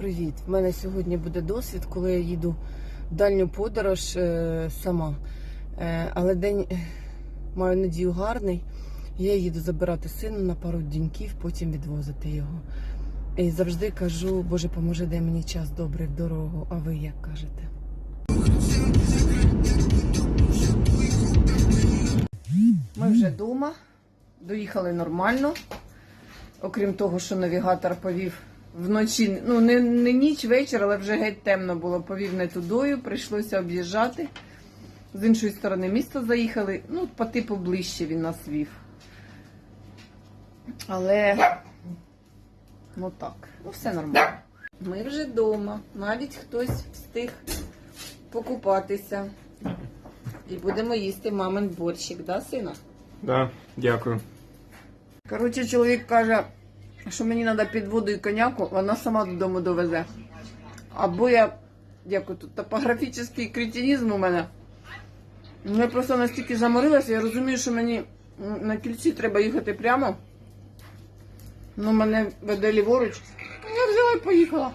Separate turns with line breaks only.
привіт! В мене сьогодні буде досвід, коли я їду в дальню подорож е, сама. Е, але день е, маю надію гарний. Я їду забирати сина на пару діньків, потім відвозити його. І завжди кажу, Боже, поможи, дай мені час добрий в дорогу. А ви як кажете? Ми вже вдома, доїхали нормально. Окрім того, що навігатор повів вночі, ну не, не ніч, вечір, але вже геть темно було, повів не тудою, прийшлося об'їжджати. З іншої сторони міста заїхали, ну, по типу ближче він нас вів. Але ну так, ну все нормально. Ми вже вдома, навіть хтось встиг покупатися. І будемо їсти мамин борщик, да, сина?
Да, дякую.
Коротше, чоловік каже, що мені треба під воду і коняку, вона сама додому довезе. Або я, як тут, топографічний кретинізм у мене. Я просто настільки заморилася, я розумію, що мені на кільці треба їхати прямо. Ну, мене веде ліворуч. Я взяла і поїхала.